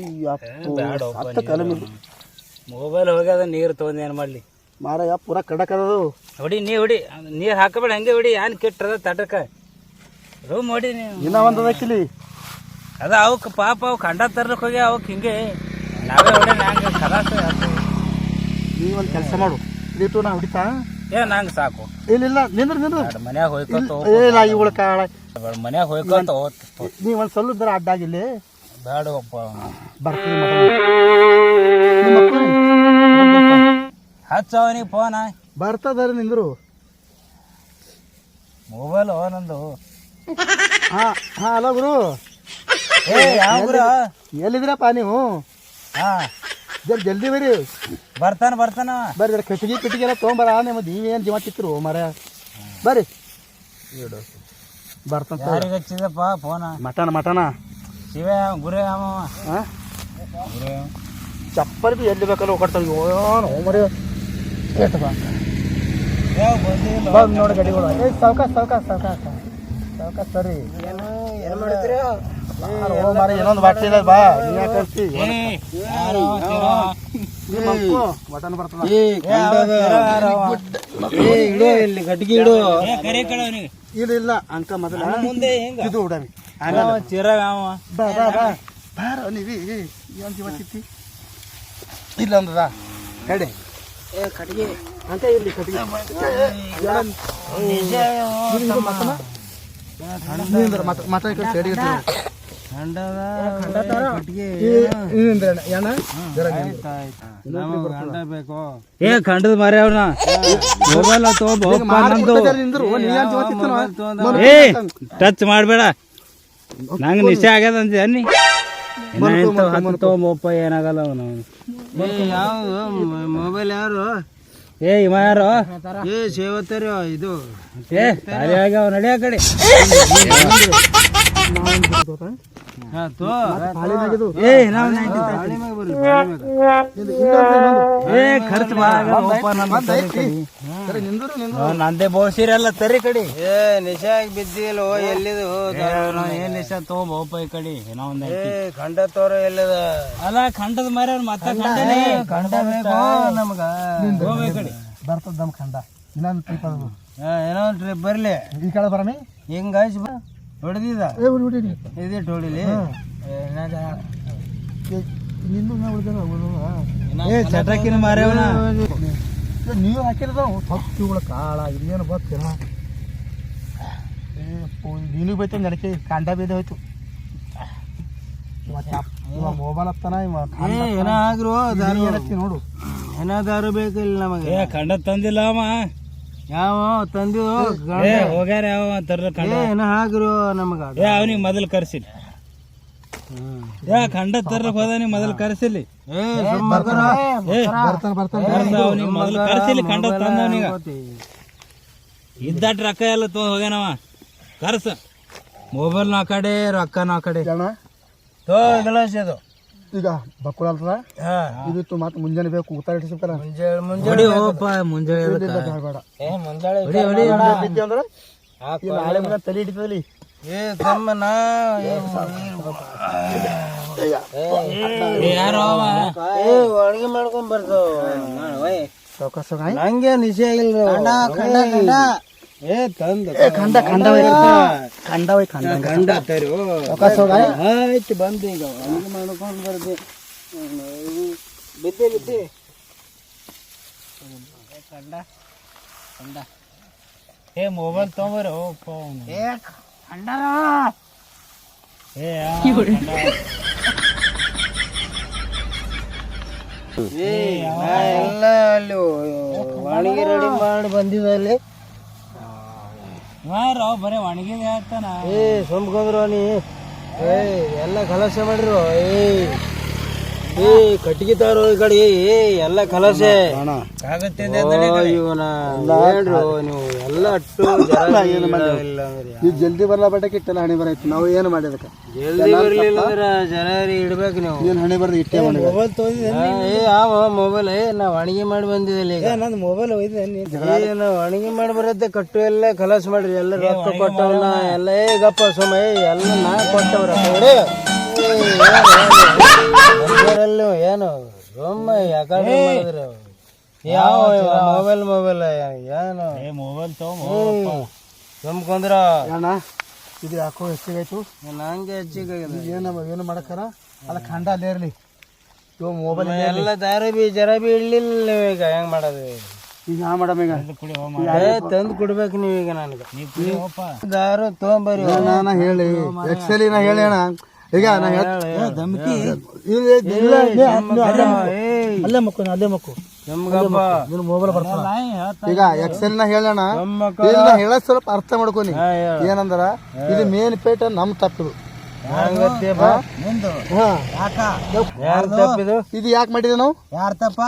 ಈ ಅಪ್ಪು, ಅತ್ತ ಮೊಬೈಲ್ ಹೋಗ್ಯದ ನೀರು ತೊಗೊಂಡು ಏನು ಮಾಡಲಿ? ಮಾರಾಯ ಪೂರ ಕಡಕದು ಹೊಡಿ ನೀ ಹೊಡಿ. ನೀರು ಹಾಕಬೇಡ ಹಂಗೆ ಹೊಡಿ. ಏನು ಕೆಟ್ಟದ ತಟಕ? ರೂಮ್ ಹೊಡಿ ನೀವು ಇನ್ನ ಒಂದು ಅದಕ್ಕಿಲಿ ಅದ ಅವಕ್ಕೆ ಪಾಪ ಅವು ಕಂಡ ತರ್ಲಕ್ಕೆ ಹೋಗಿ ಅವಕ್ಕೆ ಹಿಂಗೆ. ನಾವೇ ಹೊಡಿ ನಂಗೆ ಕಲಾಸ ನೀ ಒಂದ್ ಕೆಲಸ ಮಾಡು. ನೀತು ನಾ ಹೊಡಿತಾ? ಏ ನಂಗೆ ಸಾಕು. ಇಲ್ಲ ಇಲ್ಲ ನಿಂದ್ರ ನಿಂದ್ರ. ಮನ್ಯಾಗ ಹೋಯ್ಕೊತ ಇಲ್ಲ ಇವಳ ಕಾಳ ಮನ್ಯಾಗ ಹೋಯ್ಕೊತ ನೀ ಒಂದ್ ಅಡ್ಡಾಗಿಲ್ಲ ಅಡ್ಡಾಗಿಲ್ಲಿ. ಬೇಡಪ್ಪ ಬರ್ತೀನಿ ಮಗ. ನಿಮ್ಮ ಅಪ್ಪನ? ಹಚ್ಚ ಅವನಿಗೆ ಫೋನ. ಬರ್ತದಾರ ನಿಂದ್ರು? ಮೊಬೈಲ್ ನಂದು. ಹಾ ಹಾ ಅಲ್ಲ ಗುರು. ಏ ಯಾವ ಗುರು? ಎಲ್ಲಿದ್ರಪ್ಪ ನೀವು? ಹಾ. ಜಲ್ ಜಲ್ದಿ ಬರ್ರಿ ಬರ್ತಾನ ಬರ್ತಾನ. ಬರ್ರಿ ಜರ ಕಟ್ಟಿಗೆ ಕಟ್ಟಿಗೆ ಎಲ್ಲ ತೊಗೊಂಬರ ನಿಮ್ಮ ನೀವೇನು ಜೀವ ತಿಕ್ಕರು ಮರ ಬರ್ರಿ. ಬರ್ತಾನ ಯಾರಿಗೆ ಹಚ್ಚಿದಪ್ಪ ಫೋನ? Mutton mutton? ಗುರೇ ಹಾಂ ಹಾ ಗುರೇ ಚಪ್ಪಲ್ ಬಿ ಎಲ್ಲಿ ಬೇಕಲ್ಲ ಹೋಗ್ತಾವ ಏನು ಮರಿ ಎಷ್ಟು ಬಾ. ಯಾವ ಬಂದಿಲ್ಲ. ಬಂದು ನೋಡಿ ಗಡಿಗಳು. ಏ ಸೌಕ ಸೌಕ ಸೌಕ ಸರಿ. ಏನು ಏನು ಇನ್ನೊಂದು ಬಾಟ್ಲಿ ಇಲ್ಲ ಬಾ. ನೀ ಯಾಕೆ ಮಟನ್ ಬರ್ತದ. ಇಡು ಇಲ್ಲಿ ಇಡು. ಇಲ್ಲ ಇಲ್ಲ. ಅಂಕ ಮೊದಲ. ಮುಂದೆ ಹೆಂಗ? ಇದು ಉಡಾಮಿ ಚಿರ ಅವ ಬಾ ಬಾ ಬಾ ಬಾರ ನೀವಿ ಏನು ಜೀವ ತಿತ್ತಿ ಇಲ್ಲ ಅಂದದ ಕಡೆ ಏ ಕಟ್ಟಿಗೆ ಅಂತ ಕಟ್ಟಿಗೆ ಈ ಕಡೆ ಸೈಡಿಗೆ. ಏ ಖಂಡದ ಮಾರಿ ಅವ್ರನ್ನ ಮೊಬೈಲ್ ಟಚ್ ಮಾಡಬೇಡ ನಂಗೆ ನಿಶ್ಚಯ ಆಗ್ಯದ ಅಂತ ಅನ್ನಿ. ತಗೊಂಬಪ್ಪ ಏನಾಗಲ್ಲ ಅವನು. ಮೊಬೈಲ್ ಯಾರು? ಏ ಇವ ಯಾರು? ಏ ಸೇವತ್ತರಿ ಇದು. ಏ ಸರಿಯಾಗಿ ಆಗ್ಯಾವ ನಡಿಯ ಕಡೆ. ನಂದೇ ಬೋಸಿರಲ್ಲ ತರಿ ಕಡಿ. ಏ ನಿಶಾಗ್ ಬಿದ್ದಿಲ್ಲ ಎಲ್ಲಿದು? ಏನ್ ನಿಶಾ ತಗೊಂಬಪ್ಪ ಈ ಕಡಿ ಖಂಡ ತೋರ ಎಲ್ಲಿದ? ಅಲ್ಲ ಖಂಡದ ಮರ ಮತ್ತ ಖಂಡ ಬೇಕು? ನಮಗ. ಕಡೆ. ಬರ್ತದ ನಮ್ ಖಂಡ. ಇನ್ನೊಂದು ಟ್ರಿಪ್ ಏನೋ ಒಂದ್ ಟ್ರಿಪ್ ಬರ್ಲಿ. ಈ ಕಡೆ ಬರಮಿ? ಹಿಂಗ ಬಾ. ಹೊಡೆದಿದ ಉಳ್ದಾರ ಏ ಚಟಕಿನ ಮಾರ್ಯವನ ನೀವು ಹಾಕಿರ್ತಾವ ಕಾಳ ಗೊತ್ತಿಲ್ಲ. ಏ ನೀನು ಬೈತ ನಡಕೆ ಕಾಂಡ ಬೇದ ಹೋಯ್ತು. ಮೊಬೈಲ್ ಹತ್ತಾನ ಇವ ಏ ಏನ ಆಗ್ರು ದಾರು ಏನತ್ತಿ ನೋಡು. ಏನಾದಾರು ಬೇಕಿಲ್ಲ ನಮಗೆ. ಏ ಖಂಡ ತಂದಿಲ್ಲ ಅವ. ಯಾವ ತಂದು ಏ ಹೋಗ್ಯಾರ ಯಾವ ತರ ಖಂಡ ಏನ ಆಗ್ರು ನಮಗ ಏ ಅವನಿಗೆ ಮೊದಲು ಕರ್ಸಿಲ್ಲ ಖಂಡ ತರ್ಲಕ್ ನೀ ಮೊದಲು ಕರ್ಸಿಲ್ಲಿ ಅವನಿಗೆ ಮೊದಲು ಕರ್ಸಿಲ್ಲ ಖಂಡ ತಂದ ಅವನಿಗ ಇದ್ದಾಟ್ ರೊಕ್ಕ ಎಲ್ಲ ತೋ ಹೋಗ್ಯಾನವ. ಕರ್ಸ. ಮೊಬೈಲ್ ನಾಕಡೆ ಕಡೆ ನಾಕಡೆ ಕಡೆ. ತೋ ಗ್ಲಾಸ್ ಅದು. ಈಗ ಬಕ್ಕುಳ ಅಲ್ರ ಹಾ ಇದಿತ್ತು ಮತ್ತೆ ಮುಂಜಾನೆ ಬೇಕು ಉತ್ತರ ಮುಂಜಾನೆ ಮುಂಜಾನೆ ಹೊಡಿ ಹೋಗಪ್ಪ ಮುಂಜಾನೆ ಬೇಡ. ಏ ಮುಂಜಾನೆ ಹೊಡಿ ಹೊಡಿ ಬಿದ್ದೆ ಅಂದ್ರೆ? ಈ ನಾಳೆ ಮುಂದೆ ತಲೆ ಹಿಡಿತದಲ್ಲಿ. ಏ ತಮ್ಮನ ಯಾರೋ ಏ ಅಡ್ಗೆ ಮಾಡ್ಕೊಂಡ್ ಬರ್ತಾವ. ನಂಗೆ ನಿಶೆ ಆಗಿಲ್ಲ ಏ ತಂದ ಏ ಖಂಡ ಖಂಡ ಖಂಡ ಖಂಡ ತರು ಸಾವ್ಕಾಸ ಹೋಗಾಯ್ ಆಯ್ತು ಬಂದು ಈಗ. ಹಂಗೆ ಮಾಡ್ಕೊಂಡು ಬರ್ದೆ. ಬಿದ್ದೆ ಬಿದ್ದೆ. ಏ ಮೊಬೈಲ್ ತೊಗೊಂಬರ ಫೋನ್. ಏ ಖಂಡ ಏ ಖಂಡ? ಏ ಎಲ್ಲ ಅಲ್ಲಿ ಒಣಗಿ ರೆಡಿ ಮಾಡಿ ಬಂದಿದ್ದ ಅಲ್ಲಿ ಯಾರೋ ಬರೀ ಒಣಗಿದೆ ಆಗ್ತಾನ ಏ ಸೊಂಬ್ಕೊಂಡ್ರು ನೀ. ಏ ಎಲ್ಲ ಕಲಸ ಮಾಡಿರು ಏ ಏ ಕಟ್ಟಿಗೆ ತಾರೋ ಈ ಕಡೆ ಏ ಎಲ್ಲ ಕಲಸೆ. ಇವನ ನೀವು ಎಲ್ಲ ಅಟ್ಟು ನೀವು ಜಲ್ದಿ ಬರಲ್ಲ ಬಟ್ಟಕ್ಕೆ ಇಟ್ಟಲ್ಲ ಹಣೆ ಬರೈತಿ. ನಾವು ಏನು ಮಾಡಿದಕ್ಕೆ? ಜಲ್ದಿ ಬರ್ಲಿಲ್ಲ ಅಂದ್ರೆ ಜನರಿ ಇಡ್ಬೇಕು ನೀವು. ಏನು ಹಣೆ ಬರ್ದು ಇಟ್ಟೆ ಮೊಬೈಲ್ ಏ ಆವ ಮೊಬೈಲ್ ಏ ನಾವ್ ಅಣಿಗೆ ಮಾಡಿ ಬಂದಿದ್ದಲ್ಲಿ ಈಗ. ನಂದು ಮೊಬೈಲ್ ಒಯ್ದೆ ನಾವು ನಾವ್ ಅಣಿಗೆ ಮಾಡಿ ಬರತ್ತೆ ಕಟ್ಟು ಎಲ್ಲ ಕಲಸ್ ಮಾಡ್ರಿ. ಎಲ್ಲ ರೊಕ್ಕ ಕೊಟ್ಟವನ ಎಲ್ಲ ಏ ಗಪ್ಪ ಸುಮ್ಮ ಎಲ್ಲ ನಾ ಕೊಟ್ಟವ್ರ. ಏನ್, ಯಾಕಡೆ ಮಾಡಿದ್ರು ಯಾವ ಮೊಬೈಲ್ ಮೊಬೈಲ್ ಏನು? ಏ ಮೊಬೈಲ್ ಸುಮ್ ಕುಂದ್ರ ಅಣ್ಣ ಇದು ಯಾಕೋ ಹೆಚ್ಚಿಗಾಯ್ತು? ನಂಗೆ ಹೆಚ್ಚಿಗೆ ಏನು ಏನು ಮಾಡಕ್ಕಾರ ಅಲ್ಲ ಖಂಡ ಅಲ್ಲೇ ಇರಲಿ. ಇವ ಮೊಬೈಲ್ ಎಲ್ಲ ದಾರ ಬಿ ಜರ ಬಿ ಇಡ್ಲಿಲ್ಲ ನೀವು ಈಗ ಹೆಂಗ್ ಮಾಡೋದು? ಈಗ ನಾ ಮಾಡಮ್ ಈಗ? ಕುಡಿ ಏ ತಂದು ಕೊಡ್ಬೇಕು ನೀವು ಈಗ ನನಗೆ. ದಾರು ತೊಗೊಂಬರಿ ನಾನು ಹೇಳಿ. ಎಕ್ಸಲಿ ನಾ ಹೇಳಿ ಅಣ್ಣ. ಈಗ ನಾ ಧಮ್ಕಿ. ಅಲ್ಲೇ ಮಕ್ಕು. ಅಲ್ಲೇ ಮಕ್ಕು ಮೊಬೈಲ್ ಈಗ ಎಕ್ಸೆಲ್ನ ಹೇಳೋಣ ಹೇಳ ಸ್ವಲ್ಪ ಅರ್ಥ ಮಾಡ್ಕೊನಿ ಏನಂದ್ರ? ಇದು ಮೇನ್ ಪೇಟ ನಮ್ ತಪ್ಪಿದು. ಇದು ಯಾಕೆ ಮಾಡಿದ ನಾವು? ಯಾರ ತಪ್ಪ?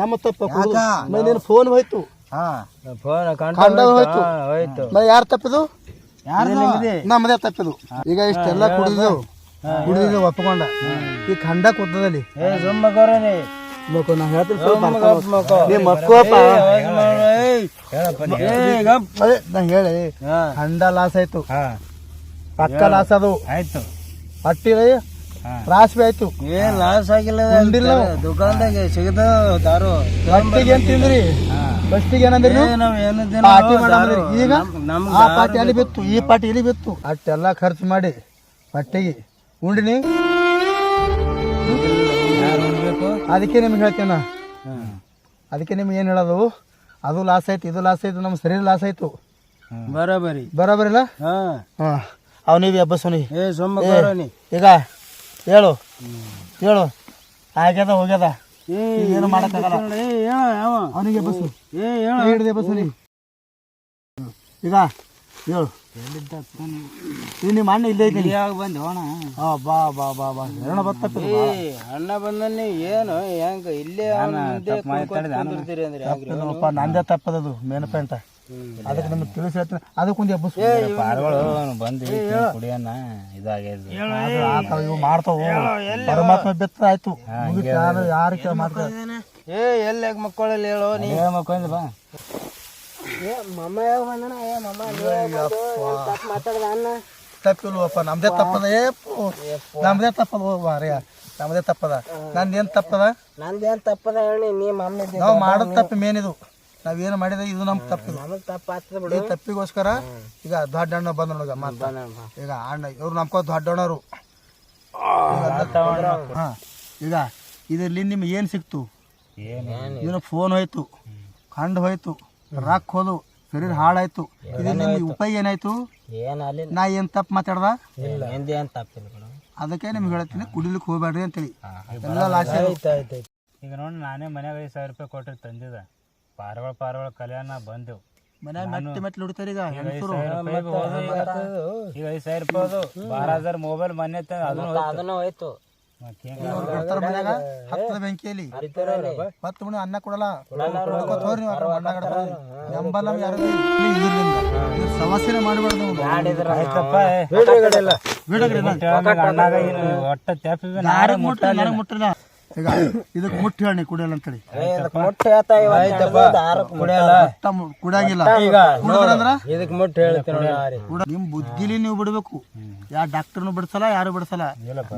ನಮ್ಮ ತಪ್ಪ ನೀನು ಫೋನ್ ಹೋಯ್ತು. ಹೋಯ್ತು. ಹೋಯ್ತು. ಮ ಯಾರು ತಪ್ಪಿದು? ನಮ್ಮದೇ ತಪ್ಪಿದು. ಈಗ ಇಷ್ಟೆಲ್ಲ ಕುಡಿದಿದ್ದೆವು ಕುಡಿದಿದ್ದೆವು ಒಪ್ಕೊಂಡ. ಈ ಖಂಡ ಕೂತದಲ್ಲಿ. ಮಕ್ಕೋ ನಾ ಹೇಳ್ತೀನಿ ಸ್ವಲ್ಪ ಅರ್ಥ ಮಾಡ್ಕೊ. ನೀ ಮಕ್ಕೋಪ ಏ, ಮಾಡು, ಏಯ್. ಏ, ಗಪ್. ಅದೇ ನಾ ಹೇಳಿ. ಖಂಡ ಲಾಸ್ ಆಯ್ತು. ಪಕ್ಕ ಲಾಸ್ ಅದು. ಆಯ್ತು. ಪಟ್ಟಿ ಬಿ ಆಯ್ತು. ಏನ್ ಲಾಸ್ ಆಗಿಲ್ಲ ಉಂಡಿಲ್ಲ. ದುಕಾನ್ದಾಗ ಸಿಗದ ದಾರು. ಏನ್ ತಿಂದ್ರಿ? ಫಸ್ಟಿಗೆ ಏನಂದ್ರಿ ನೀವು? ಏ, ನಾವ್? ಏನು ತಿನ್ನಲ್ಲ, ಪಾರ್ಟಿ ಮಾಡಂದ್ರಿ ಈಗ ನಮ್- ನಮ್ ಆ ದಾರು ಪಾರ್ಟಿ ಅಲ್ಲಿ ಬಿತ್ತು ಈ ಪಾರ್ಟಿ ಇಲ್ಲಿ ಬಿತ್ತು. ಅಷ್ಟೆಲ್ಲ ಖರ್ಚು ಮಾಡಿ ಹೊಟ್ಟೆಗೆ ಉಂಡಿನಿ? ಅದಕ್ಕೆ ನಿಮ್ಗೆ ಹೇಳ್ತೇನ. ಅದಕ್ಕೆ ನಿಮ್ಗೆ ಏನು ಹೇಳೋದು? ಅದು ಲಾಸ್ ಆಯ್ತು ಇದು ಲಾಸ್ ಆಯ್ತು ನಮ್ಮ ಶರೀರ ಲಾಸ್ ಆಯ್ತು. ಬರೋಬರಿ. ಬರೋಬರಿಲ್ಲ ಹಾ. ಹಾಂ. ಅವನಿಗೆ ಎಬ್ಬಸೋನಿ ಏ ಸುಮ್ಮ ಕೊರನಿ ಈಗ ಹೇಳು. ಹೇಳು. ಆಗ್ಯದ ಹೋಗ್ಯದ? ಏನು ಮಾಡಕ್ಕಾಗಲ್ಲ. ಅವನಿಗೆ ಬಸ್ಸು ಬಸ್ಸು ಹಿಡಿದು ಎಬ್ಬಸೋನಿ ಈಗ ಹೇಳು. ನಿಮ್ಮ ಅಣ್ಣ ಇಲ್ಲೇ ಇದ್ದೀನಿ. ಯಾವಾಗ ಬಂದೆ ಹೋಣ. ಹಾ ಬಾ ಬಾ ಬಾ ಬಾ. ಹೆರಣ ಬತ್ತಪ್ಪ ಏ ಅಣ್ಣ ಬಂದಲ್ಲಿ ಏನು? ಹೆಂಗ? ಇಲ್ಲೇ ಅಂದ್ರೆ ಹೆಂಗ್ರಿ? ನಂದೇ ತಪ್ಪದದು ಮೇನ್ ಪ್ಯಾಂಟ ಅದಕ್ಕೆ ನಿಮ್ಗೆ ತಿಳಿಸಿ ಹೇಳ್ತೀನಿ. ಅದಕ್ಕೊಂದು ಎಬ್ಬಸು. ಪಾರ್ಗಳು ಬಂದು ಕುಡಿಯನ್ನ ಇದಾಗ್ಯದ ಮಾಡ್ತಾವ ಆತಾವ ಇವು ಮಾಡ್ತಾವು ಪರಮಾತ್ಮ ಬೆತ್ತ ಆಯ್ತು. ಯಾರು ಮಾಡ್ತಾರೆ ಏ ಎಲ್ಲ ಮಕ್ಕಳಲ್ಲಿ ಹೇಳೋ ನೀ ಮಕ್ಕಳ ಬಾ. ತಪ್ಪಿಲ್ವಪ್ಪ ನಮ್ದೇ ತಪ್ಪದ. ಏ. ನಮ್ದೇ ತಪ್ಪದ. ಮಾರ್ಯ ನಮ್ದೇ ತಪ್ಪದ. ನಂದೇನ್ ತಪ್ಪದ? ನಂದೇನ್ ತಪ್ಪದ ಹೇಳಿ ನೀ ಮಮ್ಮಿ ನಾವು ಮಾಡೋದ್ ತಪ್ಪು ಮೇನ್ ಇದು. ನಾವೇನು ಮಾಡಿದ ಇದು ನಮ್ ತಪ್ಪಿದು ನಮಗ್ ತಪ್ಪ ಆಗ್ತದ ಈ ತಪ್ಪಿಗೋಸ್ಕರ ಈಗ ದೊಡ್ಡ ಅಣ್ಣ ಬಂದ ನೋಡಗ ಮಾತ ಈಗ ಅಣ್ಣ ಇವ್ರು ನಮ್ಕೋ ದೊಡ್ಡ ಅಣ್ಣರು ಹಾ ಈಗ ಇದರಲ್ಲಿ ನಿಮ್ಗೆ ಏನ್ ಸಿಕ್ತು? ಏನು ಫೋನ್ ಹೋಯ್ತು. ಕಂಡು ಹೋಯ್ತು. ರೊಕ್ಕ ಹೋದು ಶರೀರ ಹಾಳಾಯ್ತು. ಇದರಿಂದ ಉಪಾಯ ಏನಾಯ್ತು? ಏನ್ ಅಲ್ಲಿ ನಾ ಏನ್ ತಪ್ಪು ಮಾತಾಡ್ದ? ಅದಕ್ಕೆ ನಿಮ್ಗೆ ಹೇಳ್ತೀನಿ ಕುಡಿಲಿಕ್ಕೆ ಹೋಗ್ಬೇಡ್ರಿ ಅಂತೇಳಿ. ಎಲ್ಲ ಲಾಸ್ ಆಯ್ತು ಆಯ್ತು. ಈಗ ನೋಡಿ ನಾನೇ ಮನ್ಯಾಗ ಐದು ಸಾವಿರ ರೂಪಾಯಿ ಕೊಟ್ಟರೆ ತಂದಿದ್ದೆ. ಪಾರವಳ ಪಾರವಳ ಕಲ್ಯಾಣ ಬಂದೆವು. ಮನ್ಯಾಗ ಮತ್ತೆ ಮತ್ತೆ ಹೊಡಿತಾರೆ ಈಗ ಐದು ಸಾವಿರ ರೂಪಾಯಿ ಹೋದು ಈಗ ಐದು ಸಾವಿರ ರೂಪಾಯಿ ಹೋದು ಬಾರ ಹಜಾರ್ ಮೊಬೈಲ್ ಮೊನ್ನೆ ತಂದ ಅದನ್ನು ಹೋಯ್ತು. ಮನ್ಯಾಗ? ಹತ್ತದ ಬೆಂಕಿಯಲ್ಲಿ? ಹತ್ತು ಮಣಿ ಅನ್ನ ಕೊಡಲ್ಲ? ಹೊಡ್ಕೊತ್ ಹೋಗ್ರಿ ನೀವು ಅದ್ರ ಮಣ್ಣಾಗ ಆಡ್ತಾರ. ನಂಬಲ್ಲ ನಮ್ಗ್ ಯಾರು ಇದ್ರಿಂದ. ಇದ್ರ ಸಮಸ್ಯೆನೇ ಮಾಡಬಾರ್ದು ಒಟ್ಟ ಯಾರಿಗೆ ನನಗೆ ಈಗ ಇದಕ್ಕೆ ಮುಟ್ಟಿ ಹಣ್ಣಿ ಕುಡಿಯಲ್ಲ ಅಂತೇಳಿ ಮುಟ್ಟ ಆಯ್ತಪ್ಪ. ಕುಡಿಯಲ್ಲ. ಒಟ್ಟ ಮು- ಕುಡಿಯಂಗಿಲ್ಲ. ಕುಡಿದ್ರಂದ್ರ? ಇದಕ್ ಮುಟ್ಟ ಹೇಳ್ತೀನಿ ನೋಡಿ ಕೂಡ ನಿಮ್ ಬುದ್ಧಿಲಿ ನೀವು ಬಿಡ್ಬೇಕು. ಯಾ ಡಾಕ್ಟರ್ನು ಬಿಡ್ಸಲ್ಲ ಯಾರು ಬಿಡ್ಸಲ್ಲ.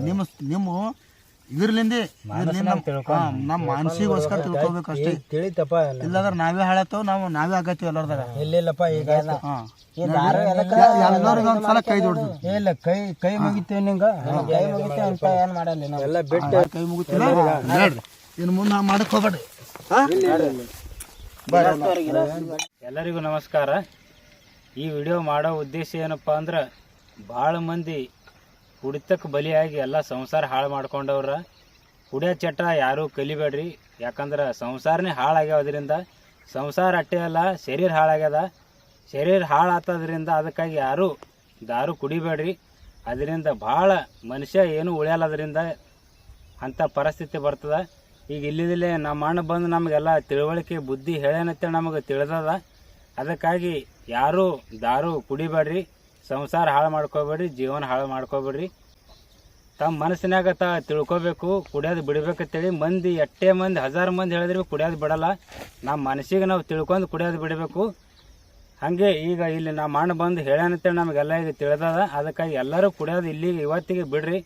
ನಿಮ್ಮ ನಿಮ್ಮ ಇದ್ರಲಿಂದ ನಮ್ಮ ಮನಸ್ಸಿಗೋಸ್ಕರ ತಿಳ್ಕೊಬೇಕು ಅಷ್ಟೇ. ತಿಳಿತಪ್ಪ ಇಲ್ಲಾಂದ್ರೆ ನಾವೇ ಹಾಳತ್ತವ್ ನಾವು ನಾವೇ ಆಗತ್ತೀವಿ ಎಲ್ಲರದಾಗ. ಇಲ್ಲಿಲ್ಲಪ್ಪ ಈಗ ಎಲ್ಲರಿಗೂ ಒಂದ್ಸಲ ಕೈ ಜೋಡ್ದು ಇಲ್ಲ ಕೈ ಕೈ ಮುಗಿತೇವೆ ನಿಂಗ? ಕೈ ಮುಗಿತೇವೆ ಅಂತ ಏನ್ ಮಾಡಲ್ಲ ಎಲ್ಲ ಬಿಟ್ಟು ಕೈ ಮುಗಿತಿಲ್ಲ ನೋಡ್ರಿ ಇನ್ನು ಮುಂದೆ ನಾವು ಮಾಡಕ್ ಹೋಗ್ಬೇಡ್ರಿ. ಎಲ್ಲರಿಗೂ ನಮಸ್ಕಾರ. ಈ ವಿಡಿಯೋ ಮಾಡೋ ಉದ್ದೇಶ ಏನಪ್ಪ ಅಂದ್ರೆ ಭಾಳ ಮಂದಿ ಕುಡಿತಕ್ಕೆ ಬಲಿಯಾಗಿ ಎಲ್ಲ ಸಂಸಾರ ಹಾಳು ಮಾಡ್ಕೊಂಡವ್ರ. ಕುಡಿಯೋ ಚಟ ಯಾರೂ ಕಲಿಬೇಡ್ರಿ. ಯಾಕಂದ್ರೆ ಸಂಸಾರನೇ ಹಾಳಾಗ್ಯಾವ ಅದರಿಂದ ಸಂಸಾರ ಅಟ್ಟೆ ಅಲ್ಲ, ಶರೀರ ಹಾಳಾಗ್ಯದ. ಶರೀರ ಹಾಳಾತದ್ರಿಂದ ಅದಕ್ಕಾಗಿ ಯಾರೂ ದಾರು ಕುಡಿಬೇಡ್ರಿ. ಅದರಿಂದ ಭಾಳ ಮನುಷ್ಯ ಏನು ಉಳಿಯಲ್ಲ ಅದರಿಂದ ಅಂಥ ಪರಿಸ್ಥಿತಿ ಬರ್ತದ. ಈಗ ಇಲ್ಲಿದಲ್ಲೇ ನಮ್ಮ ಅಣ್ಣ ಬಂದು ನಮಗೆಲ್ಲ ತಿಳುವಳಿಕೆ, ಬುದ್ಧಿ ಹೇಳೇನಂತೇಳಿ ನಮಗೆ ತಿಳಿದದ. ಅದಕ್ಕಾಗಿ ಯಾರೂ ದಾರು ಕುಡಿಬೇಡ್ರಿ. ಸಂಸಾರ ಹಾಳು ಮಾಡ್ಕೋಬೇಡ್ರಿ, ಜೀವನ ಹಾಳು ಮಾಡ್ಕೋಬೇಡ್ರಿ. ತಮ್ಮ ಮನಸ್ಸಿನಾಗ ತ ತಿಳ್ಕೊಬೇಕು, ಕುಡಿಯೋದು ಬಿಡ್ಬೇಕಂತೇಳಿ ಮಂದಿ, ಎಷ್ಟೇ ಮಂದಿ, ಹಜಾರು ಮಂದಿ ಹೇಳಿದ್ರು ಕುಡಿಯೋದು ಬಿಡಲ್ಲ. ನಮ್ಮ ಮನಸ್ಸಿಗೆ ನಾವು ತಿಳ್ಕೊಂಡು ಕುಡಿಯೋದು ಬಿಡಬೇಕು. ಹಾಗೆ ಈಗ ಇಲ್ಲಿ ನಮ್ಮ ಅಣ್ಣ ಬಂದು ಹೇಳ್ಯಾನಂತೇಳಿ ನಮಗೆಲ್ಲ ಈಗ ತಿಳಿದದ. ಅದಕ್ಕಾಗಿ ಎಲ್ಲರೂ ಕುಡಿಯೋದು ಇಲ್ಲಿಗೆ ಇವತ್ತಿಗೆ ಬಿಡ್ರಿ.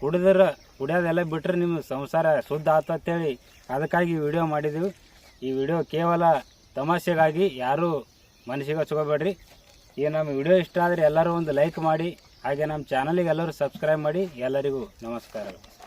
ಕುಡಿದ್ರೆ, ಕುಡಿಯೋದೆಲ್ಲ ಬಿಟ್ರೆ ನಿಮ್ಮ ಸಂಸಾರ ಶುದ್ಧ ಆತಂತೇಳಿ ಅದಕ್ಕಾಗಿ ವಿಡಿಯೋ ಮಾಡಿದ್ದೀವಿ ಈ ವಿಡಿಯೋ ಕೇವಲ ತಮಾಷೆಗಾಗಿ ಯಾರೂ ಮನಸ್ಸಿಗೆ ಹಚ್ಕೋಬೇಡ್ರಿ. ಈ ನಮ್ಮ ವಿಡಿಯೋ ಇಷ್ಟ ಆದರೆ ಎಲ್ಲರೂ ಒಂದು ಲೈಕ್ ಮಾಡಿ, ಹಾಗೆ ನಮ್ಮ ಚಾನಲಿಗೆ ಎಲ್ಲರೂ ಸಬ್ಸ್ಕ್ರೈಬ್ ಮಾಡಿ, ಎಲ್ಲರಿಗೂ ನಮಸ್ಕಾರಗಳು